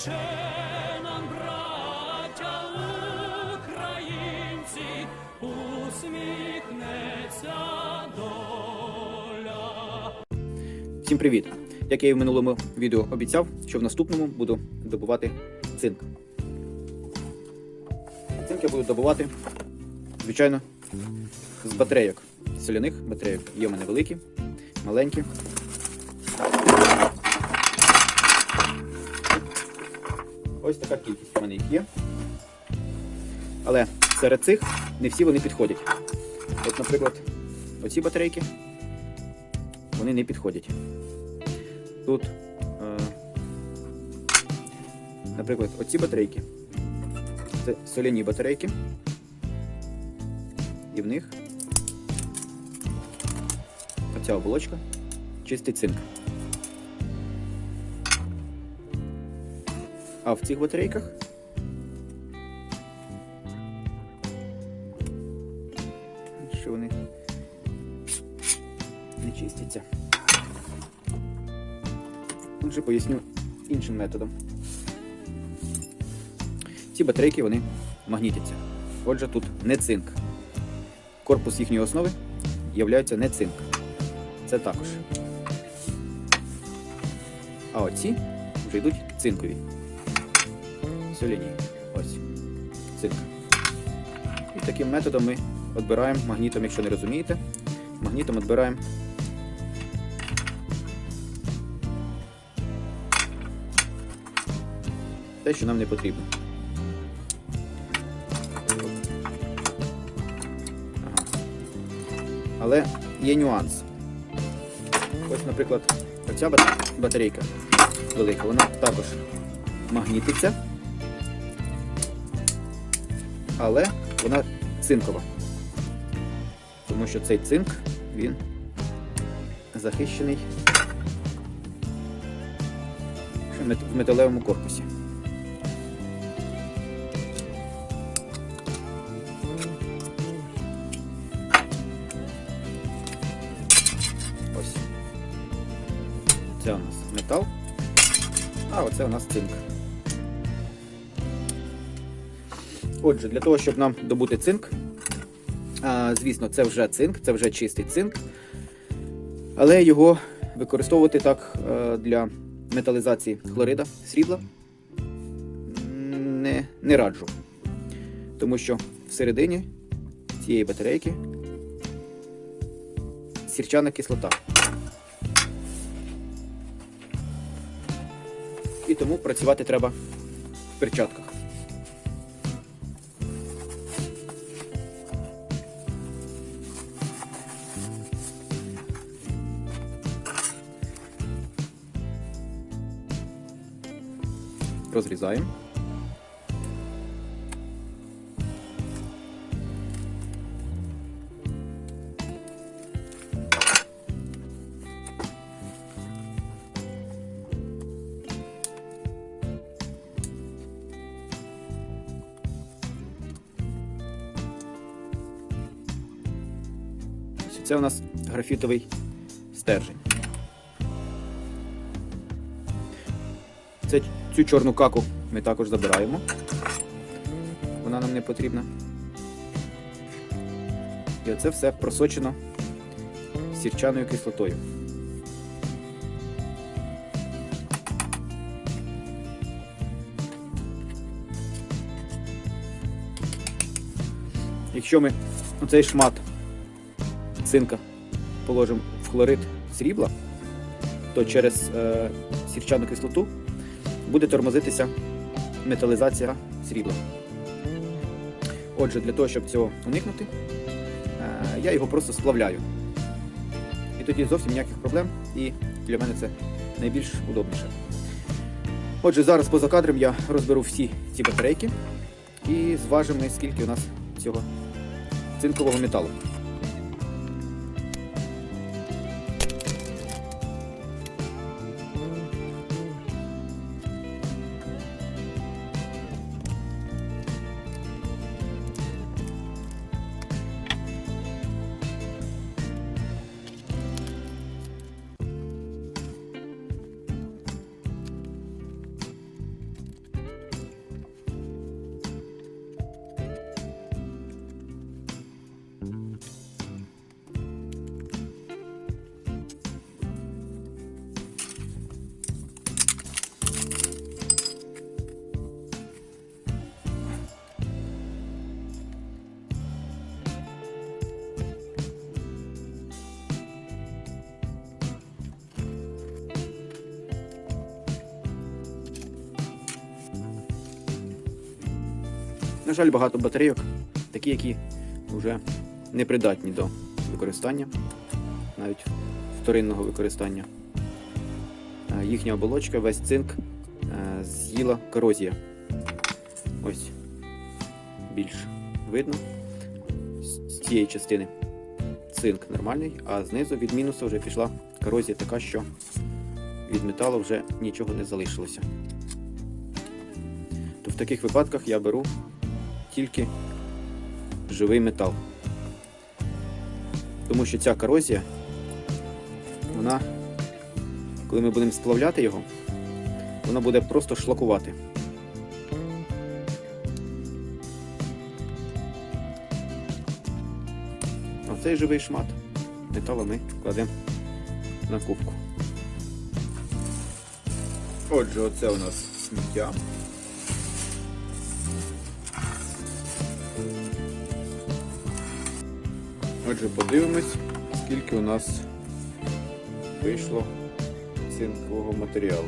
Ще нам, браття українці, усміхнеться доля. Всім привіт! Як я і в минулому відео обіцяв, що в наступному буду добувати цинк. Цинк я буду добувати, звичайно, з батарейок. Соляних батарейок. Є в мене великі, маленькі. Ось така кількість у мене їх є. Але серед цих не всі вони підходять. От, наприклад, оці батарейки вони не підходять. Тут, е, наприклад, оці батарейки. Це соляні батарейки. І в них оця оболочка чистий цинк. А в цих батарейках що вони не чистяться. Тут же поясню іншим методом. Ці батарейки вони магнітяться. Отже, тут не цинк. Корпус їхньої основи являється не цинк. Це також. А оці вже йдуть цинкові. Соляні. Ось. Цинк. І таким методом ми відбираємо магнітом, якщо не розумієте. Магнітом відбираємо те, що нам не потрібно. Ага. Але є нюанс. Ось, наприклад, оця батарейка велика, вона також магнітиться, але вона цинкова. Тому що цей цинк, він захищений в металевому корпусі. Ось. Це у нас метал, а оце у нас цинк. Отже, для того, щоб нам добути цинк, звісно, це вже цинк, це вже чистий цинк, але його використовувати так е, для металізації хлорида, срібла не, не раджу. Тому що всередині цієї батарейки сірчана кислота. І тому працювати треба в перчатках. Розрізаємо. Це у нас графітовий стержень. Це, цю чорну каку ми також забираємо. Вона нам не потрібна. І оце все просочено сірчаною кислотою. Якщо ми оцей шмат цинка положимо в хлорид срібла, то через е, сірчану кислоту буде тормозитися металізація срібла. Отже, для того, щоб цього уникнути, е, я його просто сплавляю. І тоді зовсім ніяких проблем, і для мене це найбільш удобніше. Отже, зараз поза кадром я розберу всі ці батарейки і зважимо, скільки у нас цього цинкового металу. На жаль, багато батарейок, такі, які вже непридатні до використання, навіть вторинного використання. Е, Їхня оболочка, весь цинк е, з'їла корозія. Ось більш видно з цієї частини цинк нормальний, а знизу від мінуса вже пішла корозія така, що від металу вже нічого не залишилося. То в таких випадках я беру тільки живий метал. Тому що ця корозія, вона, коли ми будемо сплавляти його, вона буде просто шлакувати. Оцей живий шмат металу ми кладемо на кубку. Отже, оце у нас сміття. Отже, подивимось, скільки у нас вийшло цинкового матеріалу.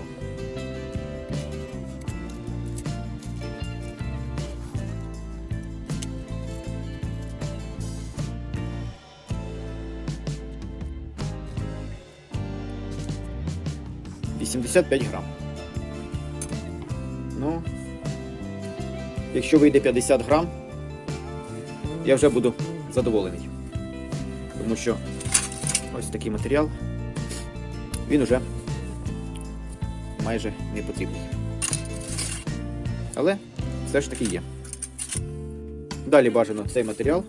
Вісімдесят п'ять грам. Ну, якщо вийде 50 грам, я вже буду задоволений. Тому що ось такий матеріал, він уже майже не потрібний. Але все ж таки є. Далі бажано цей матеріал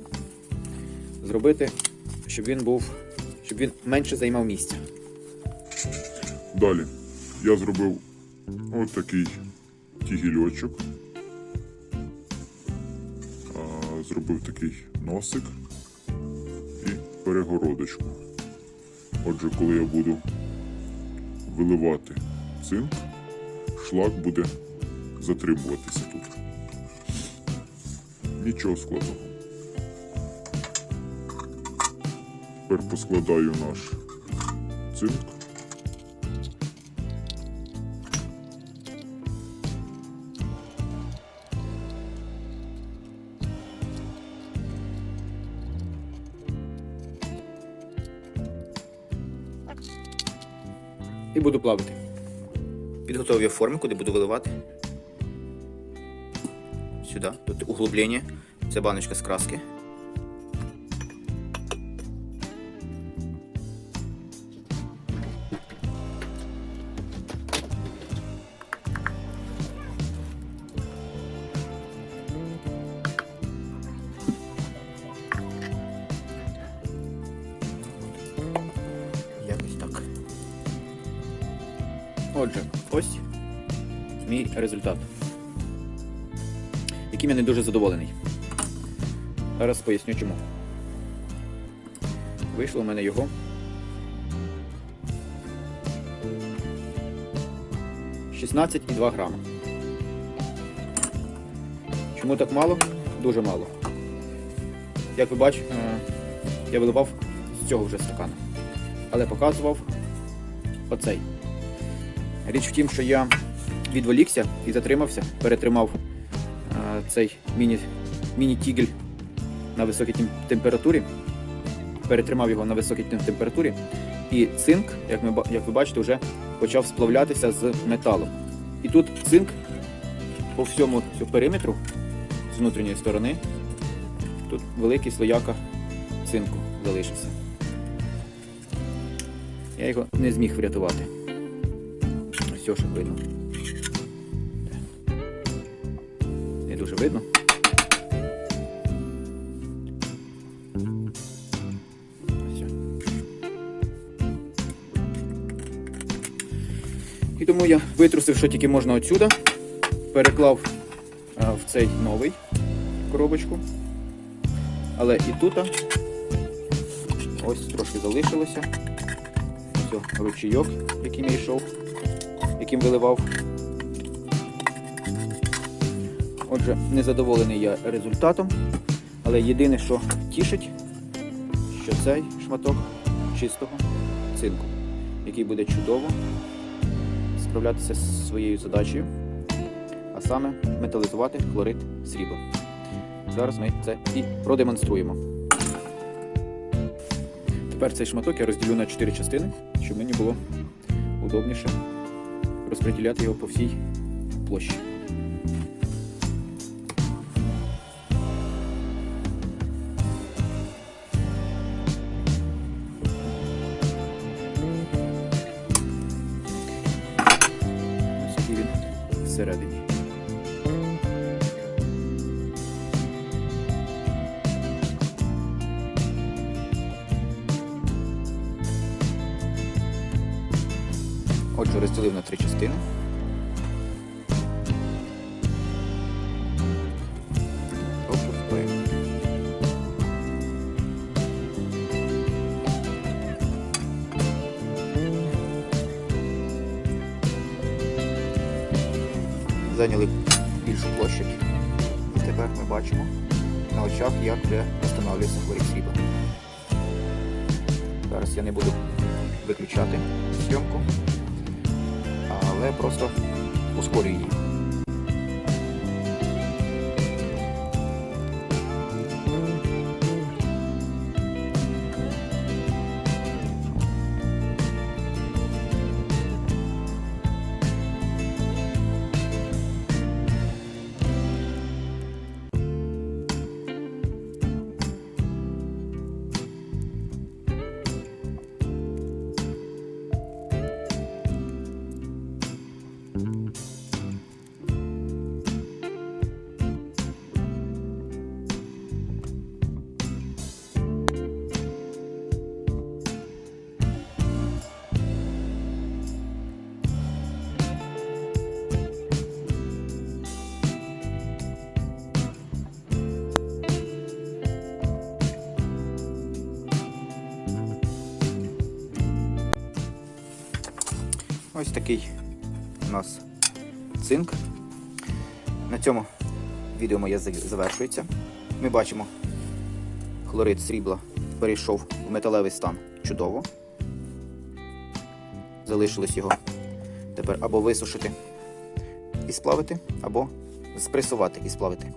зробити, щоб він був, щоб він менше займав місця. Далі я зробив ось такий тігільочок. Зробив такий носик перегородочку. Отже, коли я буду виливати цинк, шлак буде затримуватися тут. Нічого складного. Тепер поскладаю наш цинк. Буду плавити. Підготовив я форму, куди буду виливати. Сюди. Тут углублення. Це баночка з краски. Мій результат. Яким я не дуже задоволений. Зараз поясню чому. Вийшло у мене його. 16,2 грама. Чому так мало? Дуже мало. Як ви бачите, я виливав з цього вже стакана. Але показував оцей. Річ в тім, що я відволікся і затримався, перетримав е, цей міні, міні-тігель на високій тем- температурі. Перетримав його на високій тем- температурі. І цинк, як, ми, як ви бачите, вже почав сплавлятися з металом. І тут цинк по всьому цьому периметру з внутрішньої сторони. Тут великий слояка цинку залишився. Я його не зміг врятувати. Ось що видно. Дуже видно. І тому я витрусив, що тільки можна отсюда, переклав а, в цей новий коробочку. Але і тут ось трошки залишилося. Ось ручійок, яким я йшов, яким виливав. Отже, незадоволений я результатом, але єдине, що тішить, що цей шматок чистого цинку, який буде чудово справлятися з своєю задачею, а саме металізувати хлорид срібла. Зараз ми це і продемонструємо. Тепер цей шматок я розділю на 4 частини, щоб мені було удобніше розподіляти його по всій площі. заради ги. Hoću rastudim na tri čestine. Зайняли більшу площадь. І тепер ми бачимо на очах, як вже встановлюється хворіб срібла. Зараз я не буду виключати зйомку але просто ускорюю її. Ось такий у нас цинк. На цьому відео моє завершується. Ми бачимо, хлорид срібла перейшов в металевий стан чудово. Залишилось його тепер або висушити і сплавити, або спресувати і сплавити.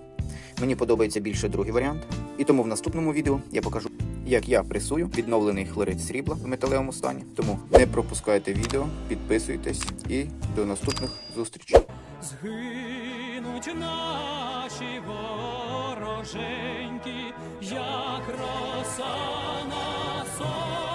Мені подобається більше другий варіант. І тому в наступному відео я покажу, як я пресую відновлений хлорид срібла в металевому стані. Тому не пропускайте відео, підписуйтесь і до наступних зустрічей. Згинуть наші вороженьки, як роса на сонці.